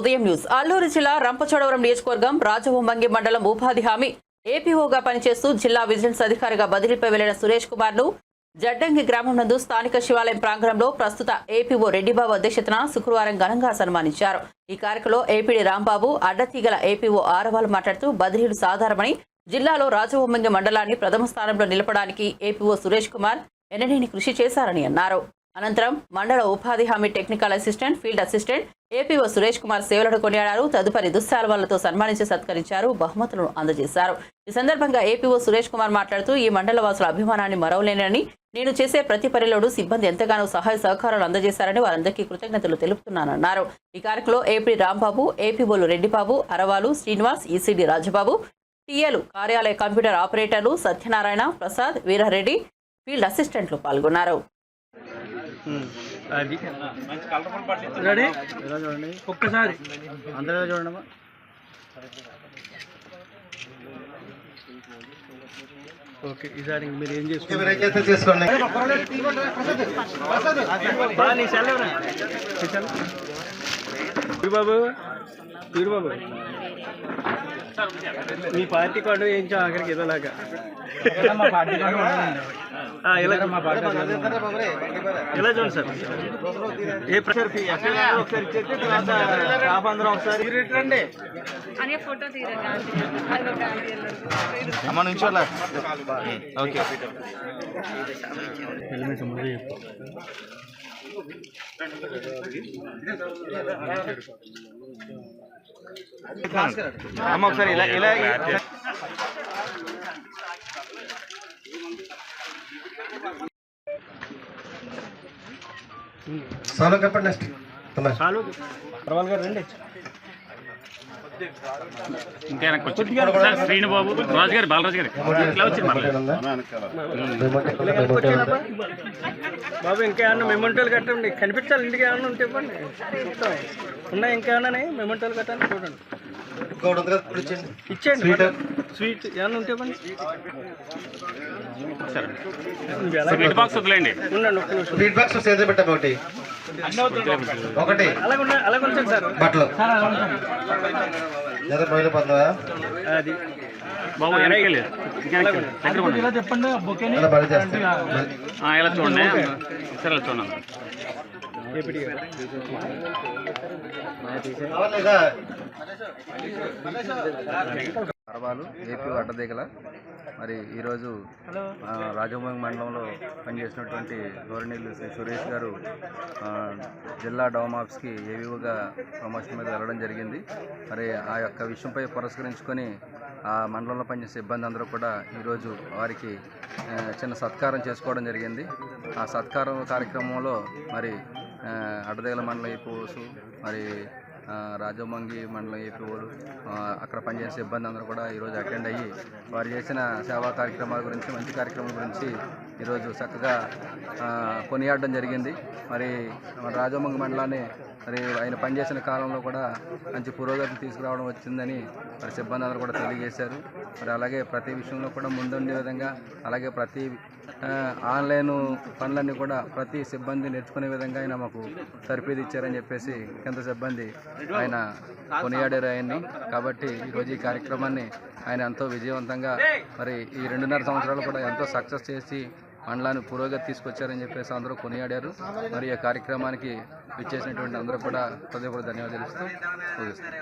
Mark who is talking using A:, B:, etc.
A: ఉదయం న్యూస్. అల్లూరు జిల్లా రంపచోడవరం నియోజకవర్గం రాజవొమ్మంగి మండలం ఉపాధి హామీ ఏపీఓగా పనిచేస్తూ జిల్లా విజిలెన్స్ అధికారిగా బదిలీపై వెళ్ళిన సురేష్ కుమార్ను జడ్డంగి గ్రామం నందు స్థానిక శివాలయం ప్రాంగణంలో ప్రస్తుత ఏపీఓ రెడ్డిబాబు అధ్యక్షతన శుక్రవారం ఘనంగా సన్మానించారు. ఈ కార్యక్రమంలో ఏపీడీ రాంబాబు అడ్డతీగల ఏపీఓ ఆరవాలు మాట్లాడుతూ బదిలీలు సాధారణమని జిల్లాలో రాజవొమ్మంగి మండలాన్ని ప్రథమ స్థానంలో నిలపడానికి ఏపీఓ సురేష్ కుమార్ ఎనలేని కృషి చేశారని అన్నారు. అనంతరం మండల ఉపాధి హామీ technical assistant field assistant APO Suresh Kumar సేవలను కొనియాడారు. తదుపరి దుస్సాలవాలతో సన్మానించి సత్కరించారు. బహుమతులను అందజేశారు. ఈ సందర్భంగా ఏపీఓ సురేష్ కుమార్ మాట్లాడుతూ ఈ మండల వాసుల అభిమానాన్ని మరవలేనని నేను చేసే ప్రతి పనిలోనూ సిబ్బంది ఎంతగానో సహాయ సహకారాలు అందజేశారని వారందరికీ కృతజ్ఞతలు తెలుపుతున్నానన్నారు. ఈ కార్యక్రమంలో ఏపీ రాంబాబు ఏపీఓలు రెడ్డిబాబు అరవాలు శ్రీనివాస్ ఈసీడీ రాజబాబు టీఏలు కార్యాలయ కంప్యూటర్ ఆపరేటర్లు సత్యనారాయణ ప్రసాద్ వీరారెడ్డి ఫీల్డ్ అసిస్టెంట్లు పాల్గొన్నారు.
B: అది. రెడీ? ఒక్కసారి.
C: అందరూ చూడండి
B: ఓకే ఈసారి మీరు ఏం
C: మీరైతే చేసుకోండి
B: బా, వీరుబాబు వీరుబాబు మీ పార్టీ కార్డు వేయించాం ఆఖరికి ఇలాగా ఆ, ఇలా చూడండి సార్? ఏ ప్రెషర్ ఒకసారి ఇచ్చేస్తే తర్వాత అందరూ రండి
C: అమ్మ నుంచి ఓకే. అమ్మ ఒకసారి ఇలా ఇలా సోలో చెప్పండి నెక్స్ట్
B: పర్వాలేదు గారు రండి.
D: ఇంకా వెనక్కి వచ్చి. సార్ శ్రీనుబాబు రాజు గారు బాలరాజు గారు ఇట్లా వచ్చి
B: బాబు ఇంకా ఏమన్నా మెమెంటోలు కట్టండి. కనిపించాలి ఇంటికి ఏమన్నా ఉంటే ఇవ్వండి. ఉన్నాయి ఇంకా ఏమన్నా మెమెంటోలు కట్టండి చూడండి.
C: ఇచ్చేయండి.
B: స్వీట్ ఏమన్నా ఉంటే
D: స్వీట్ బాక్స్ వదిలేండి
C: ఫీడ్ బాక్స్ సేద పెట్టాము ఒకటి. ఒకటి.
B: అలాగ ఉంచండి సార్.
C: బట్టలు. లేదా
B: అది.
D: బాబు. దగ్గర ఉండండి.
C: ఇలా
D: చూడండి. సరే ఇలా చూడండి.
E: అరవాలు ఏపీ అడ్డదిగల మరి ఈరోజు రాజభవన్ మండలంలో పనిచేసినటువంటి గౌరవనీయులు శ్రీ సురేష్ గారు జిల్లా డౌమ్ ఆఫీస్కి ఏవీఓగా ప్రమోషన్ మీద వెళ్ళడం జరిగింది. మరి ఆ యొక్క విషయంపై పురస్కరించుకొని ఆ మండలంలో పనిచేసే సిబ్బంది అందరూ కూడా ఈరోజు వారికి చిన్న సత్కారం చేసుకోవడం జరిగింది. ఆ సత్కారం కార్యక్రమంలో మరి అడ్డదిగల మండలం ఏపీఓస్ మరి రాజమంగి మండలం ఏపీఓలు ఆ, అక్కడ పనిచేసే సిబ్బంది అందరూ కూడా ఈరోజు అటెండ్ అయ్యి వారు చేసిన సేవా కార్యక్రమాల గురించి మంచి కార్యక్రమాల గురించి ఈరోజు చక్కగా కొనియాడడం జరిగింది. మరి మన రాజమంగ మండలాన్ని మరి ఆయన పనిచేసిన కాలంలో కూడా మంచి పురోగతి తీసుకురావడం వచ్చిందని మరి సిబ్బంది అందరూ కూడా తెలియజేశారు. మరి అలాగే ప్రతి విషయంలో కూడా ముందుండే విధంగా అలాగే ప్రతి ఆన్లైన్ పనులన్నీ కూడా ప్రతి సిబ్బంది నేర్చుకునే విధంగా ఆయన మాకు తర్ఫీదు ఇచ్చారని చెప్పేసి కింద సిబ్బంది ఆయన కొనియాడారు ఆయన్ని. కాబట్టి ఈరోజు ఈ కార్యక్రమాన్ని ఆయన ఎంతో విజయవంతంగా మరి ఈ రెండున్నర సంవత్సరాలు కూడా ఎంతో సక్సెస్ చేసి మండలాన్ని పురోగతి తీసుకొచ్చారని చెప్పేసి అందరూ కొనియాడారు. మరి ఈ కార్యక్రమానికి విచ్చేసినటువంటి అందరూ కూడా హృదయపూర్వక ధన్యవాదాలు తెలుస్తూ